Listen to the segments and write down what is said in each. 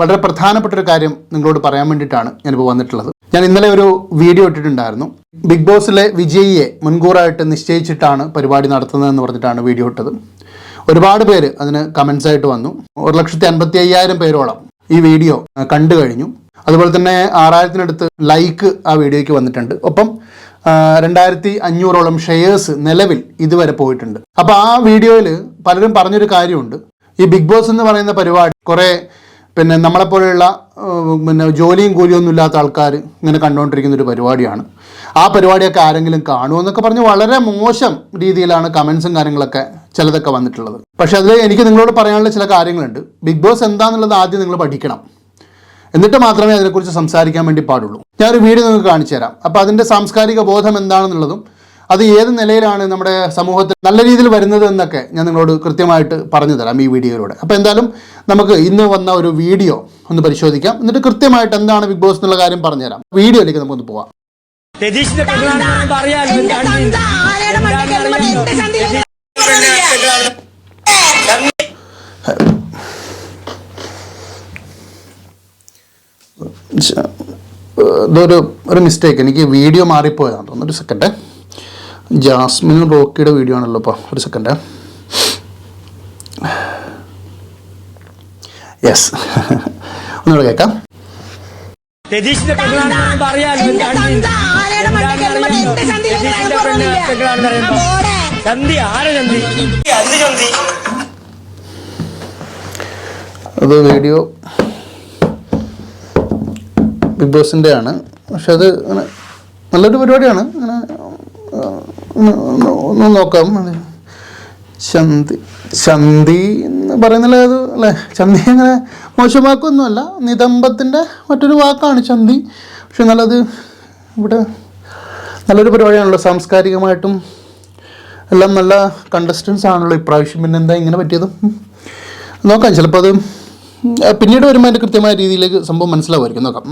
വളരെ പ്രധാനപ്പെട്ട ഒരു കാര്യം നിങ്ങളോട് പറയാൻ വേണ്ടിയിട്ടാണ് ഞാനിപ്പോൾ വന്നിട്ടുള്ളത്. ഞാൻ ഇന്നലെ ഒരു വീഡിയോ ഇട്ടിട്ടുണ്ടായിരുന്നു. ബിഗ് ബോസിലെ വിജയിയെ മുൻകൂറായിട്ട് നിശ്ചയിച്ചിട്ടാണ് പരിപാടി നടത്തുന്നതെന്ന് പറഞ്ഞിട്ടാണ് വീഡിയോ ഇട്ടത്. ഒരുപാട് പേര് അതിന് കമൻസ് ആയിട്ട് വന്നു. ഒരു ലക്ഷത്തി അൻപത്തി അയ്യായിരം പേരോളം ഈ വീഡിയോ കണ്ടു കഴിഞ്ഞു. അതുപോലെ തന്നെ ആറായിരത്തിനടുത്ത് ലൈക്ക് ആ വീഡിയോയ്ക്ക് വന്നിട്ടുണ്ട്. ഒപ്പം രണ്ടായിരത്തി അഞ്ഞൂറോളം ഷെയർസ് നിലവിൽ ഇതുവരെ പോയിട്ടുണ്ട്. അപ്പോൾ ആ വീഡിയോയിൽ പലരും പറഞ്ഞൊരു കാര്യമുണ്ട്. ഈ ബിഗ് ബോസ് എന്ന് പറയുന്ന പരിപാടി കുറേ പിന്നെ നമ്മളെപ്പോലെയുള്ള പിന്നെ ജോലിയും കൂലിയൊന്നും ഇല്ലാത്ത ആൾക്കാർ ഇങ്ങനെ കണ്ടുകൊണ്ടിരിക്കുന്ന ഒരു പരിപാടിയാണ്. ആ പരിപാടിയൊക്കെ ആരെങ്കിലും കാണുമോ എന്നൊക്കെ പറഞ്ഞ് വളരെ മോശം രീതിയിലാണ് കമൻസും കാര്യങ്ങളൊക്കെ ചിലതൊക്കെ വന്നിട്ടുള്ളത്. പക്ഷേ അതിൽ എനിക്ക് നിങ്ങളോട് പറയാനുള്ള ചില കാര്യങ്ങളുണ്ട്. ബിഗ് ബോസ് എന്താണെന്നുള്ളത് ആദ്യം നിങ്ങൾ പഠിക്കണം. എന്നിട്ട് മാത്രമേ അതിനെക്കുറിച്ച് സംസാരിക്കാൻ വേണ്ടി പാടുള്ളൂ. ഞാനൊരു വീഡിയോ നിങ്ങൾക്ക് കാണിച്ചു തരാം അപ്പോൾ അതിന്റെ സാംസ്കാരിക ബോധം എന്താണെന്നുള്ളതും അത് ഏത് നിലയിലാണ് നമ്മുടെ സമൂഹത്തിൽ നല്ല രീതിയിൽ വരുന്നത് എന്നൊക്കെ ഞാൻ നിങ്ങളോട് കൃത്യമായിട്ട് പറഞ്ഞു തരാം ഈ വീഡിയോയിലൂടെ. അപ്പോൾ എന്തായാലും നമുക്ക് ഇന്ന് വന്ന ഒരു വീഡിയോ ഒന്ന് പരിശോധിക്കാം. എന്നിട്ട് കൃത്യമായിട്ട് എന്താണ് ബിഗ് ബോസ് എന്നുള്ള കാര്യം പറഞ്ഞുതരാം. വീഡിയോയിലേക്ക് നമുക്കൊന്ന് പോവാം. രതീഷിന്റെ ഇതൊരു ഒരു മിസ്റ്റേക്ക്. എനിക്ക് വീഡിയോ മാറിപ്പോയതാണ് തോന്നുന്നു. ഒരു സെക്കൻഡ്. ജാസ്മിൻ റോക്കിയുടെ വീഡിയോ ആണല്ലോ അപ്പോൾ ഒരു സെക്കൻഡ് യെസ് ഒന്നുകൂടെ കേൾക്കാം. രതീഷിന്റെ പെങ്ങളാണെന്ന് ചന്തി ആരെ ചന്തി? എന്ത് ചന്തി. അത് വീഡിയോ ബിഗ് ബോസിന്റെ ആണ് പക്ഷെ അത് അങ്ങനെ നല്ലൊരു പരിപാടിയാണ്. അങ്ങനെ ഒന്ന് നോക്കാം. ചന്തി ചന്തി എന്ന് പറയുന്നില്ല അത് അല്ലേ? ചന്തി അങ്ങനെ മോശമാക്കൊന്നുമല്ല. നിതംബത്തിന്റെ മറ്റൊരു വാക്കാണ് ചന്തി പക്ഷെ നല്ലത് ഇവിടെ നല്ലൊരു പരിപാടിയാണല്ലോ. സാംസ്കാരികമായിട്ടും എല്ലാം നല്ല കണ്ടസ്റ്റൻസ് ആണല്ലോ ഇപ്രാവശ്യം. പിന്നെ എന്താ ഇങ്ങനെ പറ്റിയത്? നോക്കാം. ചിലപ്പോൾ അത് പിന്നീട് വരുമ്പോൾ അതിന്റെ കൃത്യമായ രീതിയിലേക്ക് സംഭവം മനസ്സിലാവുമായിരിക്കും. നോക്കാം.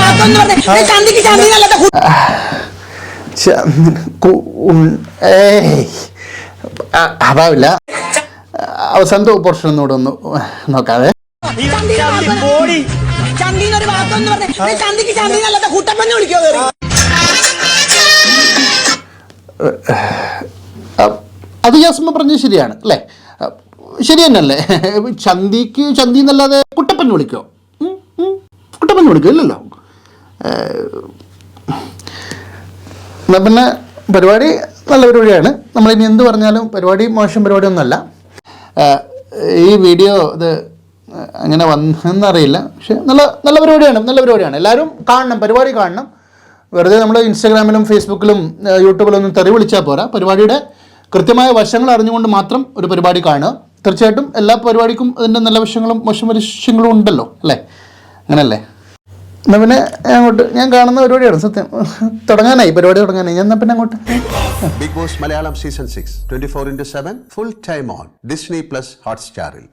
വാക്കൊന്നും പറഞ്ഞേ. ചന്തിക്ക് അതാവില്ല അവസാനത്തെ പോർഷൻ ഒന്നുകൂടെ ഒന്ന് നോക്കാതെ നീ ചന്തി പോടി. ചന്തിന്നൊരു വാക്കൊന്നും പറഞ്ഞേ. ചന്തിക്ക് വിളിക്കോ അത് ജാസ്മ പറഞ്ഞത് ശരിയാണ് അല്ലേ? ശരി തന്നെയല്ലേ? ചന്തിക്ക് ചന്തി എന്നല്ലാതെ കുട്ടപ്പൻ വിളിക്കോ. കുട്ടപ്പൻ വിളിക്കോ ഇല്ലല്ലോ പിന്നെ പരിപാടി നല്ല പരിപാടിയാണ്. നമ്മളിനി എന്ത് പറഞ്ഞാലും പരിപാടി മോശം പരിപാടിയൊന്നുമല്ല. ഈ വീഡിയോ ഇത് അങ്ങനെ വന്നെന്നറിയില്ല. പക്ഷെ നല്ല നല്ല പരിപാടിയാണ് നല്ല പരിപാടിയാണ്. എല്ലാവരും കാണണം പരിപാടി കാണണം. വെറുതെ നമ്മൾ ഇൻസ്റ്റാഗ്രാമിലും ഫേസ്ബുക്കിലും യൂട്യൂബിലൊന്നും തെറി വിളിച്ചാൽ പോരാ. പരിപാടിയുടെ കൃത്യമായ വശങ്ങൾ അറിഞ്ഞുകൊണ്ട് മാത്രം ഒരു പരിപാടി കാണുക. തീർച്ചയായിട്ടും എല്ലാ പരിപാടിക്കും അതിന്റെ നല്ല വശങ്ങളും മോശം വശങ്ങളും ഉണ്ടല്ലോ അല്ലേ? അങ്ങനല്ലേ? എന്നാൽ പിന്നെ അങ്ങോട്ട് ഞാൻ കാണുന്ന പരിപാടിയാണ് സത്യം. തുടങ്ങാനായി പരിപാടി തുടങ്ങാനായി. ഞാൻ പിന്നെ അങ്ങോട്ട്? Bigg Boss Malayalam season six twenty four into seven full time on Disney plus ഹോട്ട്സ്റ്റാറിൽ